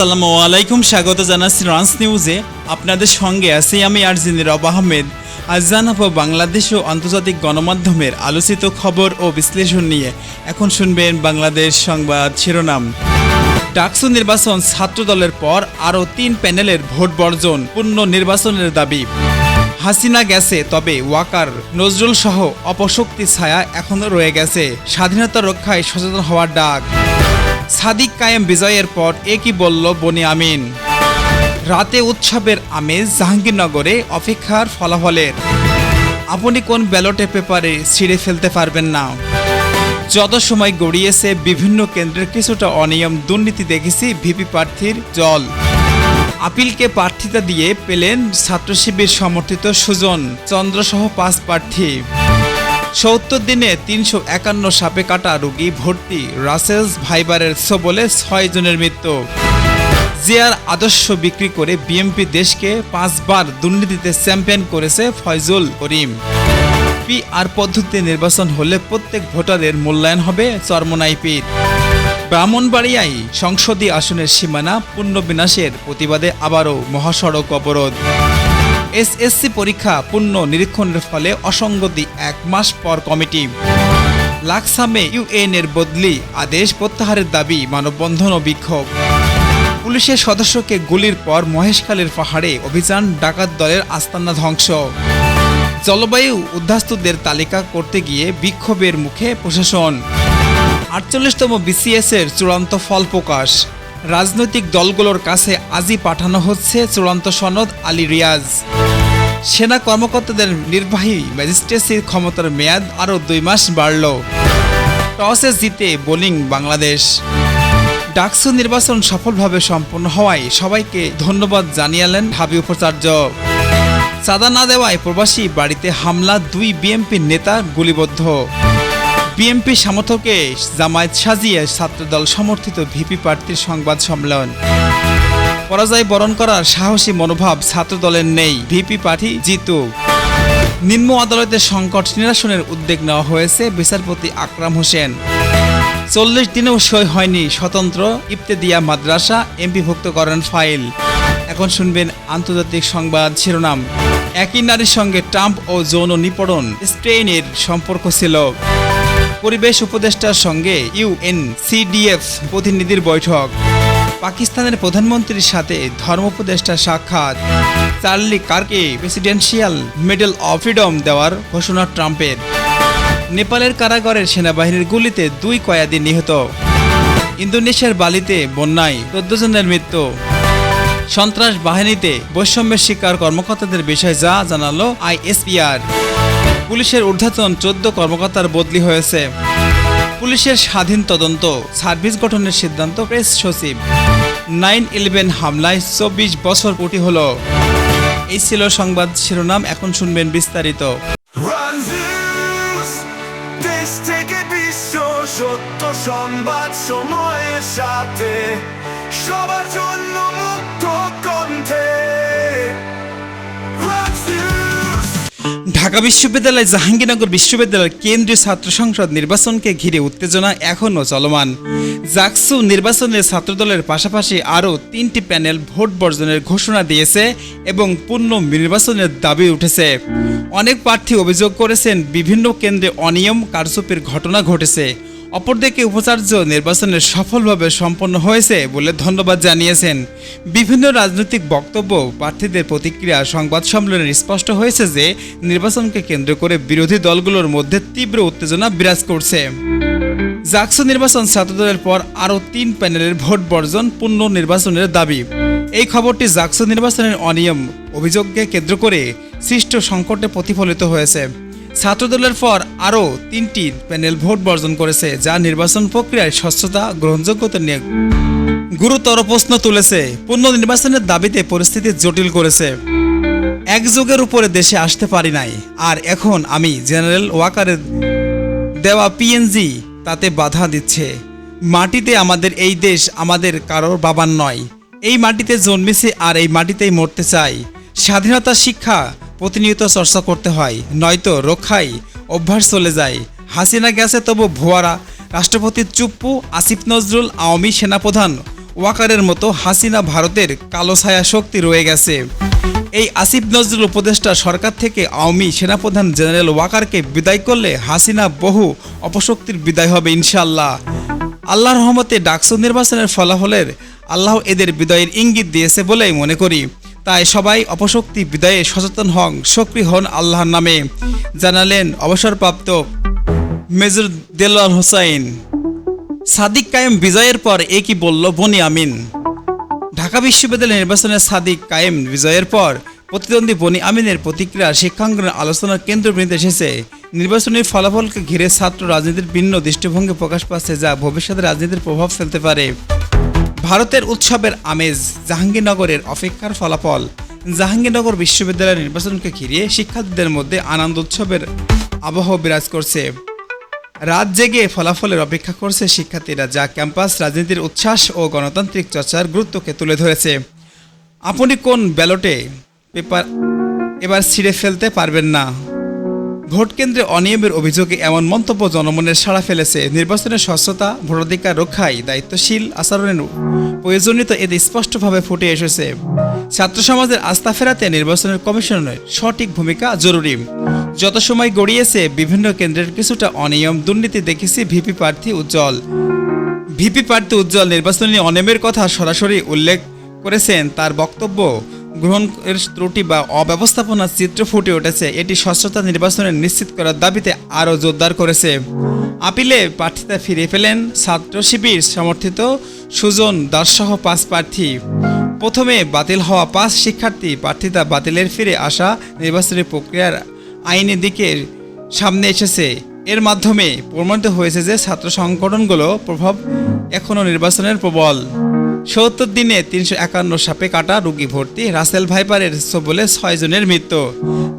আসসালামু আলাইকুম, স্বাগত জানাচ্ছি রান্স নিউজে। আপনাদের সঙ্গে আছি আমি আরজিন রব আহমেদ। আজ জানাব বাংলাদেশ ও আন্তর্জাতিক গণমাধ্যমের আলোচিত খবর ও বিশ্লেষণ নিয়ে। এখন শুনবেন বাংলাদেশ সংবাদ শিরোনাম। ডাকসু নির্বাচন ছাত্র দলের পর আরও তিন প্যানেলের ভোট বর্জন, পূর্ণ নির্বাচনের দাবি। হাসিনা গেছে, তবে ওয়াকার, নজরুল সহ অপশক্তি ছায়া এখনও রয়ে গেছে। স্বাধীনতা রক্ষায় সচেতন হওয়ার ডাক। সাদিক কায়েম বিজয়ের পর এ কি বলল বনি আমিন? রাতে উৎসবের আমেজ জাহাঙ্গীরনগরে অপেক্ষার ফলাফলের। আপনি কোন ব্যালটে পেপারে ছিঁড়ে ফেলতে পারবেন না। যত সময় গড়িয়েছে বিভিন্ন কেন্দ্রের কিছুটা অনিয়ম দুর্নীতি দেখেছি ভিপি প্রার্থীর জল। আপিলকে প্রার্থিতা দিয়ে পেলেন ছাত্রশিবির সমর্থিত সুজন চন্দ্রসহ পাঁচ প্রার্থী। সত্তর দিনে তিনশো একান্ন সাপে কাটা রোগী ভর্তি রাসেলস ভাইবারের সবলে ছয় জনের মৃত্যু। জিয়ার আদর্শ বিক্রি করে বিএমপি দেশকে পাঁচবার দুর্নীতিতে চ্যাম্পিয়ন করেছে ফয়জুল করিম। পি আর পদ্ধতিতে নির্বাচন হলে প্রত্যেক ভোটারের মূল্যায়ন হবে চরমনাইপির ব্রাহ্মণবাড়িয়ায় সংসদীয় আসনের সীমানা পুণ্যবিনাশের প্রতিবাদে আবারও মহাসড়ক অবরোধ। এসএসসি পরীক্ষা পূর্ণ নিরীক্ষণের ফলে অসঙ্গতি এক মাস পর কমিটি। লাকসামে ইউএন এর বদলি আদেশ প্রত্যাহারের দাবি মানববন্ধন ও বিক্ষোভ। পুলিশের সদস্যকে গুলির পর মহেশখালীর পাহাড়ে অভিযান ডাকাত দলের আস্তানা ধ্বংস। জলবায়ু উদ্ধাস্তুদের তালিকা করতে গিয়ে বিক্ষোভের মুখে প্রশাসন। আটচল্লিশতম বিসিএস এর চূড়ান্ত ফল প্রকাশ। রাজনৈতিক দলগুলোর কাছে আজই পাঠানো হচ্ছে চূড়ান্ত সনদ আলী রিয়াজ। সেনা কর্মকর্তাদের নির্বাহী ম্যাজিস্ট্রেসির ক্ষমতার মেয়াদ আরও দুই মাস বাড়ল। টসে জিতে বোলিং বাংলাদেশ। ডাকসু নির্বাচন সফলভাবে সম্পন্ন হওয়ায় সবাইকে ধন্যবাদ জানিয়ালেন ঢাবি উপাচার্য। চাঁদা না দেওয়ায় প্রবাসী বাড়িতে হামলা, দুই বিএমপি নেতা গুলিবদ্ধ। বিএমপি সমর্থকে জামায়াত সাজিয়ে ছাত্রদল সমর্থিত ভিপি প্রার্থীর সংবাদ সম্মেলন। পরাজয় বরণ করার সাহসী মনোভাব ছাত্রদলের নেই। ভিপি প্রার্থী জিতু। নিম্ন আদালতের সংকট নিরসনের উদ্যোগ নেওয়া হয়েছে বিচারপতি আকরাম হোসেন। চল্লিশ দিনেও সই হয়নি স্বতন্ত্র ইফতেদিয়া মাদ্রাসা, এমপিভুক্ত করেন ফাইল। এখন শুনবেন আন্তর্জাতিক সংবাদ শিরোনাম। একই নারীর সঙ্গে ট্রাম্প ও যৌন নিপড়ন স্পেনের সম্পর্ক ছিল। পরিবেশ উপদেষ্টার সঙ্গে ইউএন সিডিএফ প্রতিনিধির বৈঠক। পাকিস্তানের প্রধানমন্ত্রীর সাথে ধর্ম উপদেষ্টা সাক্ষাৎ। চার্লি কার্কে প্রেসিডেন্সিয়াল মেডেল অফ ফ্রিডম দেওয়ার ঘোষণা ট্রাম্পের। নেপালের কারাগারের সেনাবাহিনীর গুলিতে দুই কয়াদি নিহত। ইন্দোনেশিয়ার বালিতে বন্যায় চোদ্দ জনের মৃত্যু। সন্ত্রাস বাহিনীতে বৈষম্যের শিকার কর্মকর্তাদের বিষয়ে যা জানালো আইএসপিআর। পুলিশের ঊর্ধ্বতন চোদ্দ কর্মকর্তার বদলি হয়েছে। পুলিশের স্বাধীন তদন্ত, সার্ভিস গঠনের সিদ্ধান্ত প্রেস সচিব। নাইন ইলেভেন হামলায় চব্বিশ বছর কোটি হল। এই ছিল সংবাদ শিরোনাম, এখন শুনবেন বিস্তারিত। সত্য সংবাদ সময়ের সাথে, সবার জন্য ঢাকা বিশ্ববিদ্যালয়, জাহাঙ্গীরনগর বিশ্ববিদ্যালয়ের কেন্দ্রীয় ছাত্র সংসদ নির্বাচনকে ঘিরে উত্তেজনা এখনও চলমান। জাকসু নির্বাচনের ছাত্রদলের পাশাপাশি আরও তিনটি প্যানেল ভোট বর্জনের ঘোষণা দিয়েছে এবং পূর্ণ নির্বাচনের দাবি উঠেছে। অনেক প্রার্থী অভিযোগ করেছেন বিভিন্ন কেন্দ্রে অনিয়ম, কারচুপির ঘটনা ঘটেছে। অপরদিকে উপাচার্য নির্বাচনের সফলভাবে সম্পন্ন হয়েছে বলে ধন্যবাদ জানিয়েছেন। বিভিন্ন রাজনৈতিক বক্তব্য, প্রার্থীদের প্রতিক্রিয়া, সংবাদ সম্মেলনে স্পষ্ট হয়েছে যে নির্বাচনকে কেন্দ্র করে বিরোধী দলগুলোর মধ্যে তীব্র উত্তেজনা বিরাজ করছে। জাকসু নির্বাচন ছাত্রদলের পর আরও তিন প্যানেলের ভোট বর্জন পূর্ণ নির্বাচনের দাবি। এই খবরটি জাকসু নির্বাচনের অনিয়ম অভিযোগকে কেন্দ্র করে সৃষ্ট সংকটে প্রতিফলিত হয়েছে। ছাত্রদলের পর আরও তিনটি প্যানেল ভোট বর্জন করেছে, যা নির্বাচন প্রক্রিয়ায় স্বচ্ছতা, গ্রহণযোগ্যতা নিয়ে গুরুতর প্রশ্ন তুলেছে। পূর্ণ নির্বাচনের দাবিতে পরিস্থিতি জটিল করেছে। এক যুগের উপরে দেশে আসতে পারি নাই। আর এখন আমি জেনারেল ওয়াকারের দেওয়া পিএনজি তাতে বাধা দিচ্ছে। মাটিতে আমাদের এই দেশ আমাদের কারোর বাবার নয়। এই মাটিতে জন্মেছে আর এই মাটিতেই মরতে চাই। স্বাধীনতা শিক্ষা প্রতিনিয়ত চর্চা করতে হয়। নয়তো রক্ষায় অভ্যাস চলে যায়। হাসিনা গেছে তবু ভুয়ারা। রাষ্ট্রপতি চুপ্পু, আসিফ নজরুল, আওয়ামী সেনাপ্রধান ওয়াকারের মতো হাসিনা ভারতের কালো ছায়া শক্তি রয়ে গেছে। এই আসিফ নজরুল উপদেষ্টা সরকার থেকে আওয়ামী সেনাপ্রধান জেনারেল ওয়াকারকে বিদায় করলে হাসিনা বহু অপশক্তির বিদায় হবে ইনশাল্লাহ আল্লাহর রহমতে ডাকসু নির্বাচনের ফলাফলের আল্লাহ এদের বিদায়ের ইঙ্গিত দিয়েছে বলেই মনে করি। তাই সবাই অপশক্তি বিদায়ে সচেতন হন, সক্রিয় হন আল্লাহর নামে। জানালেন অবসরপ্রাপ্ত মেজর দেলোয়ার হোসাইন। সাদিক কায়েম বিজয়ের পর এ কি বলল বনি আমিন? ঢাকা বিশ্ববিদ্যালয় নির্বাচনে সাদিক কায়েম বিজয়ের পর প্রতিদ্বন্দ্বী বনি আমিনের প্রতিক্রিয়া, শিক্ষাঙ্গনের আলোচনার কেন্দ্রবিন্দুতে এসেছে। নির্বাচনী ফলাফলকে ঘিরে ছাত্র রাজনীতির ভিন্ন দৃষ্টিভঙ্গি প্রকাশ পাচ্ছে যা ভবিষ্যতে রাজনীতির প্রভাব ফেলতে পারে। ভারতের উৎসবের আমেজ জাহাঙ্গীরনগরের অপেক্ষার ফলাফল। জাহাঙ্গীরনগর বিশ্ববিদ্যালয়ের নির্বাচনকে ঘিরে শিক্ষার্থীদের মধ্যে আনন্দ উৎসবের আবহ বিরাজ করছে। রাত জেগে ফলাফলের অপেক্ষা করছে শিক্ষার্থীরা, যা ক্যাম্পাস, রাজনীতির উচ্ছ্বাস ও গণতান্ত্রিক চর্চার গুরুত্বকে তুলে ধরেছে। আপনি কোন ব্যালটে পেপার এবার ছিঁড়ে ফেলতে পারবেন না? ভোট কেন্দ্রে অনিয়মের অভিযোগে এমন মন্তব্য জনমনের সাড়া ফেলেছে। নির্বাচনের স্বচ্ছতা, ভোটাধিকার রক্ষায় দায়িত্বশীল আচরণের প্রয়োজনীয়তা এতে স্পষ্টভাবে ফুটে এসেছে। ছাত্র সমাজের আস্থা ফেরাতে নির্বাচনের কমিশনের সঠিক ভূমিকা জরুরি। যত সময় গড়িয়েছে, বিভিন্ন কেন্দ্রের কিছুটা অনিয়ম দুর্নীতি দেখেছি ভিপি প্রার্থী উজ্জ্বল। ভিপি প্রার্থী উজ্জ্বল নির্বাচনী অনিয়মের কথা সরাসরি উল্লেখ করেছেন তার বক্তব্য গ্রহণের ত্রুটি বা অব্যবস্থাপনার চিত্র ফুটে উঠেছে। এটি স্বচ্ছতা নির্বাচনের নিশ্চিত করার দাবিতে আরও জোরদার করেছে। আপিলে প্রার্থিতা ফিরে পেলেন ছাত্র শিবির সমর্থিত সুজন দাসসহ পাঁচ প্রার্থী। প্রথমে বাতিল হওয়া পাঁচ শিক্ষার্থী প্রার্থিতা বাতিলের ফিরে আসা নির্বাচনী প্রক্রিয়ার আইনি দিকের সামনে এসেছে। এর মাধ্যমে প্রমাণিত হয়েছে যে ছাত্র সংগঠনগুলো প্রভাব এখনও নির্বাচনের প্রবল। সত্তর দিনে তিনশো একান্ন সাপে কাটা রোগী ভর্তি রাসেল ভাইপারের বলে ছয় জনের মৃত্যু।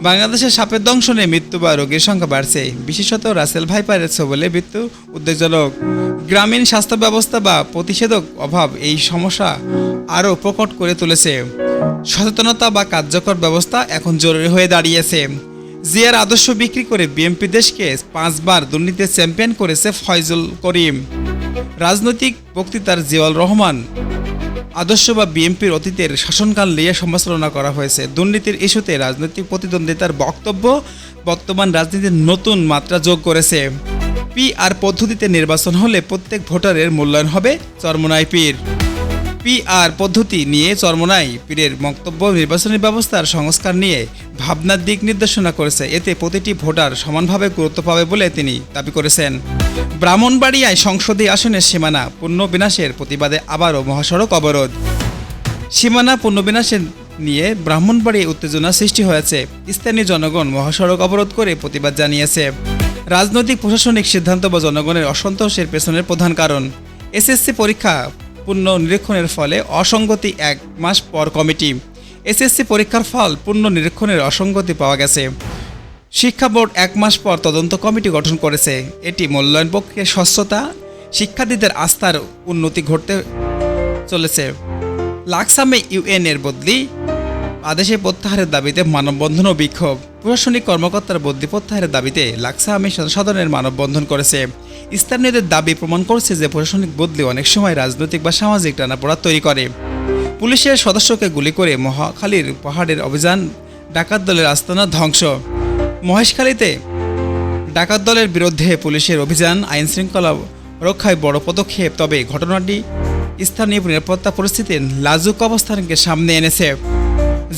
বাংলাদেশের সাপের দংশনে মৃত্যু বা রোগীর সংখ্যা বাড়ছে। বিশেষত রাসেল ভাইপারের বলে মৃত্যু উদ্বেগজনক। গ্রামীণ স্বাস্থ্য ব্যবস্থা বা প্রতিষেধক অভাব এই সমস্যা আরও প্রকট করে তুলেছে। সচেতনতা বা কার্যকর ব্যবস্থা এখন জরুরি হয়ে দাঁড়িয়েছে। জিয়ার আদর্শ বিক্রি করে বিএনপি দেশকে পাঁচবার দুর্নীতির চ্যাম্পিয়ন করেছে ফয়জুল করিম। রাজনৈতিক বক্তৃতার জিয়াউল রহমান। আদর্শ বা বিএনপির অতীতের শাসনকাল নিয়ে সমালোচনা করা হয়েছে। দুর্নীতির ইস্যুতে রাজনৈতিক প্রতিদ্বন্দ্বিতার বক্তব্য বর্তমান রাজনীতির নতুন মাত্রা যোগ করেছে। পি আর পদ্ধতিতে নির্বাচন হলে প্রত্যেক ভোটারের মূল্যায়ন হবে চরমনাই পীর পি আর পদ্ধতি নিয়ে চরমনাই পীরের বক্তব্য নির্বাচনী ব্যবস্থার সংস্কার নিয়ে ভাবনার দিক নির্দেশনা করেছে। এতে প্রতিটি ভোটার সমানভাবে গুরুত্ব পাবে বলে তিনি দাবি করেছেন। ব্রাহ্মণবাড়িয়ায় সংসদীয় আসনের সীমানা পূর্ণ বিনাশের প্রতিবাদে আবারও মহাসড়ক অবরোধ। সীমানা পুনর্বিনাশের নিয়ে ব্রাহ্মণবাড়ি উত্তেজনা সৃষ্টি হয়েছে। স্থানীয় জনগণ মহাসড়ক অবরোধ করে প্রতিবাদ জানিয়েছে। রাজনৈতিক, প্রশাসনিক সিদ্ধান্ত বা জনগণের অসন্তোষের পেছনের প্রধান কারণ। এসএসসি পরীক্ষা পূর্ণ নিরীক্ষণের ফলে অসঙ্গতি এক মাস পর কমিটি। এসএসসি পরীক্ষার ফল পূর্ণ নিরীক্ষণের অসঙ্গতি পাওয়া গেছে। শিক্ষা বোর্ড এক মাস পর তদন্ত কমিটি গঠন করেছে। এটি মূল্যায়ন প্রক্রিয়ার স্বচ্ছতা শিক্ষার্থীদের আস্থার উন্নতি ঘটতে চলেছে। লাকসামে ইউএন এর বদলি আদেশে প্রত্যাহারের দাবিতে মানববন্ধন ও বিক্ষোভ। প্রশাসনিক কর্মকর্তার বদলি প্রত্যাহারের দাবিতে লাকসামে জনসাধারণের মানববন্ধন করেছে। স্থানীয়দের দাবি প্রমাণ করছে যে প্রশাসনিক বদলি অনেক সময় রাজনৈতিক বা সামাজিক টানাপোড়া তৈরি করে। পুলিশের সদস্যকে গুলি করে মহাখালীর পাহাড়ের অভিযান ডাকাত দলের আস্তানা ধ্বংস। মহেশখালীতে ডাকাত দলের বিরুদ্ধে পুলিশের অভিযান আইন শৃঙ্খলা রক্ষায় বড় পদক্ষেপ, তবে ঘটনাটি স্থানীয় নিরাপত্তা পরিস্থিতির লাজুক অবস্থানকে সামনে এনেছে।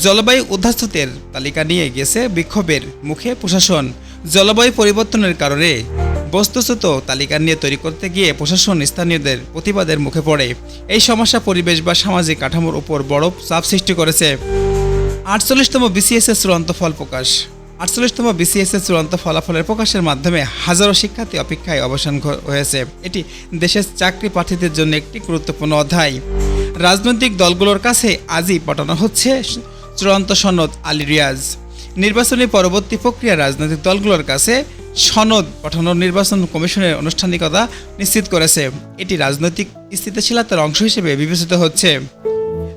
জলবায়ু উদ্ধাস্ততের তালিকা নিয়ে গেছে বিক্ষোভের মুখে প্রশাসন। জলবায়ু পরিবর্তনের কারণে বস্তুস্থিত তালিকা নিয়ে তৈরি করতে গিয়ে প্রশাসন স্থানীয়দের প্রতিবাদের মুখে পড়ে। এই সমস্যা পরিবেশ বা সামাজিক কাঠামোর উপর বড় চাপ সৃষ্টি করেছে। আটচল্লিশতম বিসিএস এর চূড়ান্ত ফল প্রকাশ। আটচল্লিশতম বিসিএস এর চূড়ান্ত ফলাফলের প্রকাশের মাধ্যমে হাজারো শিক্ষার্থী অপেক্ষায় অবসান হয়েছে। এটি দেশের চাকরি প্রার্থীদের জন্য একটি গুরুত্বপূর্ণ অধ্যায়। রাজনৈতিক দলগুলোর কাছে আজই পাঠানো হচ্ছে চূড়ান্ত সনদ আলী রিয়াজ। নির্বাচনী পরবর্তী প্রক্রিয়া রাজনৈতিক দলগুলোর কাছে সনদ পাঠানোর নির্বাচন কমিশনের আনুষ্ঠানিকতা নিশ্চিত করেছে। এটি রাজনৈতিক স্থিতিশীলতার অংশ হিসেবে বিবেচিত হচ্ছে।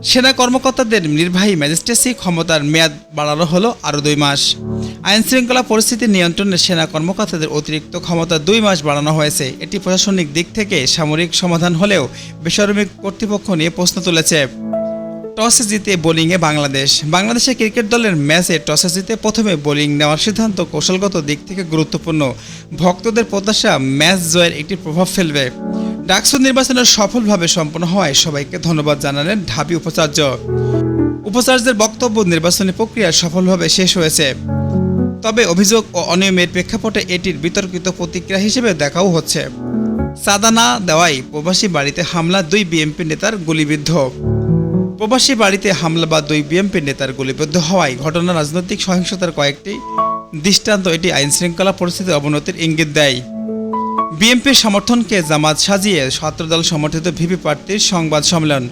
সেনা কর্মকর্তাদের নির্বাহী ম্যাজিস্ট্রেসি ক্ষমতার মেয়াদ বাড়ানো হলো আরও দুই মাস। আইন শৃঙ্খলা পরিস্থিতি নিয়ন্ত্রণে সেনা কর্মকর্তাদের অতিরিক্ত ক্ষমতা দুই মাস বাড়ানো হয়েছে। এটি প্রশাসনিক দিক থেকে সামরিক সমাধান হলেও বেসামরিক কর্তৃপক্ষ নিয়ে প্রশ্ন তুলেছে। টসে জিতে বোলিংয়ে বাংলাদেশ। বাংলাদেশের ক্রিকেট দলের ম্যাচে টসে জিতে প্রথমে বোলিং নেওয়ার সিদ্ধান্ত কৌশলগত দিক থেকে গুরুত্বপূর্ণ। ভক্তদের প্রত্যাশা ম্যাচ জয়ের একটি প্রভাব ফেলবে। ডাকসু নির্বাচনের সফলভাবে সম্পন্ন হওয়ায় সবাইকে ধন্যবাদ জানালেন ঢাবি উপাচার্য। উপাচার্যের বক্তব্য নির্বাচনী প্রক্রিয়া সফলভাবে শেষ হয়েছে। তবে অভিযোগ ও অনিয়মের প্রেক্ষাপটে এটির বিতর্কিত প্রতিক্রিয়া হিসেবে দেখাও হচ্ছে। চাঁদা না দেওয়ায় প্রবাসী বাড়িতে হামলা, দুই বিএনপি নেতার গুলিবিদ্ধ। প্রবাসী বাড়িতে হামলা বা দুই বিএনপি নেতার গুলিবিদ্ধ হওয়ায় ঘটনা রাজনৈতিক সহিংসতার কয়েকটি দৃষ্টান্ত এটি আইন শৃঙ্খলা পরিস্থিতির অবনতির ইঙ্গিত দেয়। বিএনপির সমর্থনকে জামাত সাজিয়ে ছাত্রদল সমর্থিত ভিপি প্রার্থীর সংবাদ সম্মেলন।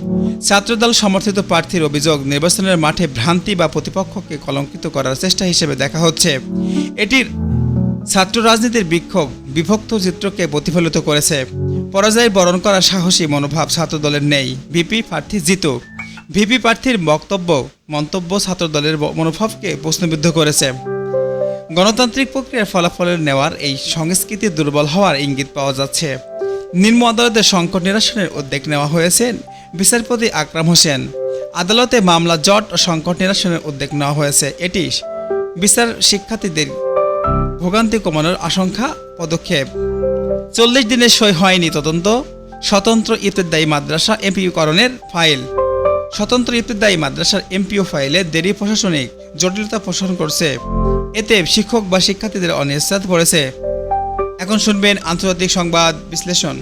ছাত্রদল সমর্থিত প্রার্থীর অভিযোগ, নির্বাচনের মাঠে ভ্রান্তি বা প্রতিপক্ষকে কলঙ্কিত করার চেষ্টা হিসেবে দেখা হচ্ছে। এটির ছাত্র রাজনীতির বিক্ষোভ, বিভক্ত চিত্রকে প্রতিফলিত করেছে। পরাজয় বরণ করার সাহসী মনোভাব ছাত্রদলের নেই। ভিপি প্রার্থী জিতু। ভিপি প্রার্থীর বক্তব্য, মন্তব্য ছাত্রদলের মনোভাবকে প্রশ্নবিদ্ধ করেছে। গণতান্ত্রিক প্রক্রিয়ার ফলাফলের নেওয়ার এই সংস্কৃতি দুর্বল হওয়ার ইঙ্গিত পাওয়া যাচ্ছে। নিম্ন আদালতের সংকট নিরসনের উদ্যোগ নেওয়া হয়েছে বিচারপতি আকরাম হোসেন। আদালতে মামলা জট ও সংকট নিরসনের উদ্যোগ নেওয়া হয়েছে। এটি বিচার শিক্ষার্থীদের ভোগান্তি কমানোর আশঙ্কা, পদক্ষেপ। চল্লিশ দিনের সই হয়নি তদন্ত। স্বতন্ত্র ইবতদায়ী মাদ্রাসা এমপিউকরণের ফাইল। স্বতন্ত্র ইবতদায়ী মাদ্রাসার এমপিও ফাইলে দেরি প্রশাসনিক জটিলতা পোষণ করছে। এতে শিক্ষক বা শিক্ষার্থীদের অনিশ্চাত পড়েছে। এখন শুনবেন আন্তর্জাতিক সংবাদ বিশ্লেষণ।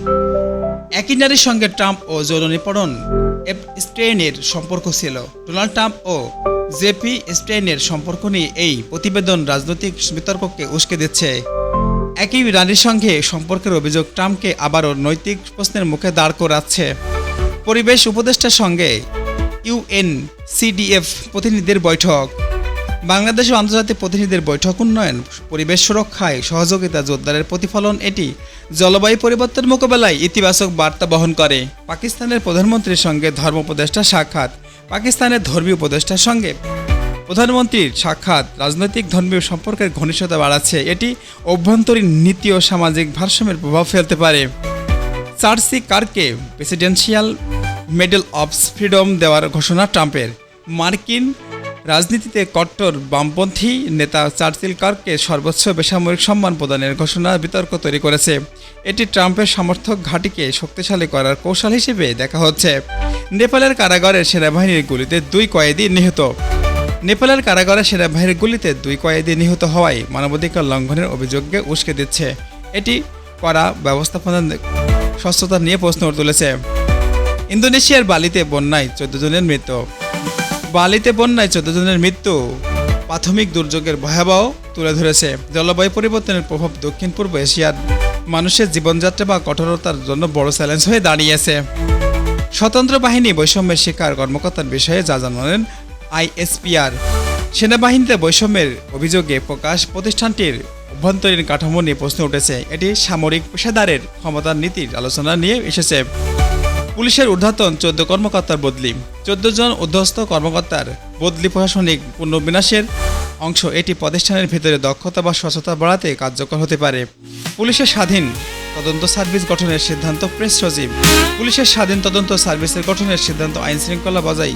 একই নারীর সঙ্গে ট্রাম্প ও যৌন নিপীড়ন এফ স্টেইনের সম্পর্ক ছিল। ডোনাল্ড ট্রাম্প ও জেপি স্টেইনের সম্পর্ক নিয়ে এই প্রতিবেদন রাজনৈতিক বিতর্ককে উস্কে দিচ্ছে। একই রানীর সঙ্গে সম্পর্কের অভিযোগ ট্রাম্পকে আবারও নৈতিক প্রশ্নের মুখে দাঁড় করাচ্ছে। পরিবেশ উপদেষ্টার সঙ্গে ইউএন সিডিএফ প্রতিনিধিদের বৈঠক। বাংলাদেশ ও আন্তর্জাতিক প্রতিনিধিদের বৈঠক, উন্নয়ন, পরিবেশ সুরক্ষায় সহযোগিতা, জোরদারের প্রতিফলন, এটি জলবায়ু পরিবর্তন মোকাবেলায় ইতিবাচক বার্তা বহন করে। পাকিস্তানের প্রধানমন্ত্রীর সঙ্গে ধর্ম উপদেষ্টা সাক্ষাৎ, পাকিস্তানের ধর্মীয় উপদেষ্টার সঙ্গে। প্রধানমন্ত্রীর সাক্ষাৎ রাজনৈতিক ধর্মীয় সম্পর্কের ঘনিষ্ঠতা বাড়াচ্ছে, এটি অভ্যন্তরীণ নীতি ও সামাজিক ভারসাম্যের প্রভাব ফেলতে পারে। চার্সি কারকে, প্রেসিডেন্সিয়াল মেডেল অফ ফ্রিডম দেওয়ার ঘোষণা ট্রাম্পের। মার্কিন রাজনীতিতে কট্টর বামপন্থী নেতা চার্চিল কার্ককে সর্বোচ্চ বেসামরিক সম্মান প্রদানের ঘোষণা বিতর্ক তৈরি করেছে। এটি ট্রাম্পের সমর্থক ঘাঁটিকে শক্তিশালী করার কৌশল হিসেবে দেখা হচ্ছে। নেপালের কারাগারে সেনাবাহিনীর গুলিতে দুই কয়েদি নিহত। নেপালের কারাগারে সেনাবাহিনীর গুলিতে দুই কয়েদি নিহত হওয়ায় মানবাধিকার লঙ্ঘনের অভিযোগকে উস্কে দিচ্ছে। এটি করা ব্যবস্থাপনা স্বচ্ছতা নিয়ে প্রশ্ন তুলেছে। ইন্দোনেশিয়ার বালিতে বন্যায় চোদ্দ জনের মৃত্যু। বালিতে বন্যায় চোদ্দ জনের মৃত্যু প্রাথমিক দুর্যোগের ভয়াবহ তুলে ধরেছে। জলবায়ু পরিবর্তনের প্রভাব দক্ষিণ পূর্ব এশিয়ার মানুষের জীবনযাত্রা বা কঠোরতার জন্য বড় চ্যালেঞ্জ হয়ে দাঁড়িয়েছে। স্বতন্ত্র বাহিনী বৈষম্যের শিকার কর্মকর্তার বিষয়ে যা জানালেন আইএসপিআর। সেনাবাহিনীতে বৈষম্যের অভিযোগে প্রকাশ প্রতিষ্ঠানটির অভ্যন্তরীণ কাঠামো নিয়ে প্রশ্ন উঠেছে। এটি সামরিক পেশাদারের ক্ষমতার নীতির আলোচনা নিয়ে এসেছে। পুলিশের ঊর্ধ্বতন চোদ্দ কর্মকর্তার বদলি। চোদ্দ জন উদ্ধস্ত কর্মকর্তার বদলি প্রশাসনিক পুনর্বিন্যাসের অংশ এটি প্রতিষ্ঠানের ভেতরে দক্ষতা বা স্বচ্ছতা বাড়াতে কার্যকর হতে পারে। পুলিশের স্বাধীন তদন্ত সার্ভিস গঠনের সিদ্ধান্ত প্রেস সচিব। পুলিশের স্বাধীন তদন্ত সার্ভিসের গঠনের সিদ্ধান্ত আইন শৃঙ্খলা বজায়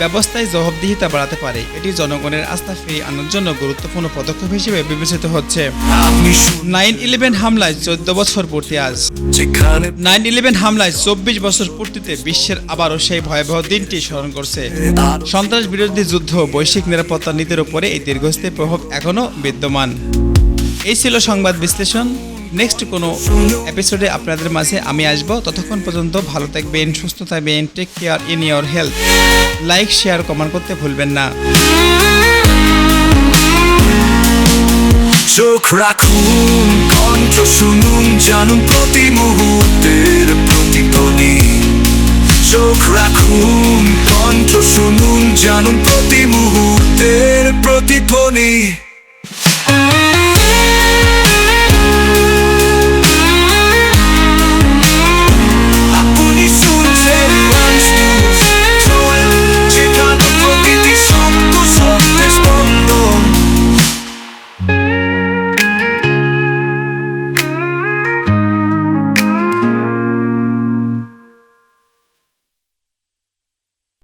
ব্যবস্থায় জবাবদিহিতা বাড়াতে পারে। এটি জনগণের আস্থা ফিরিয়ে আনার জন্য গুরুত্বপূর্ণ পদক্ষেপ হিসেবে বিবেচিত হচ্ছে। নাইন ইলেভেন হামলায় চোদ্দ বছর পূর্তি আজ। নাইন ইলেভেন হামলায় চব্বিশ বছর পূর্তিতে বিশ্বের আবারও সেই ভয়াবহ দিনটি স্মরণ করছে। সন্ত্রাস বিরোধী যুদ্ধ বৈশ্বিক নিরাপত্তা নীতির উপরে এই দীর্ঘস্থায়ী প্রভাব এখনও বিদ্যমান। এই ছিল সংবাদ বিশ্লেষণ। নেক্সট কোনো এপিসোডে আপনাদের মাঝে আমি আসব। ততক্ষণ পর্যন্ত ভালো থাকবেন, সুস্থ থাকবেন take care in your health like share comment করতে ভুলবেন না। চোখ রাখুন, কণ্ঠ শুনুন, জানুন প্রতি মুহূর্তের প্রতিধ্বনি। চোখ রাখুন, কণ্ঠ শুনুন, জানুন প্রতি মুহূর্তের প্রতিধ্বনি।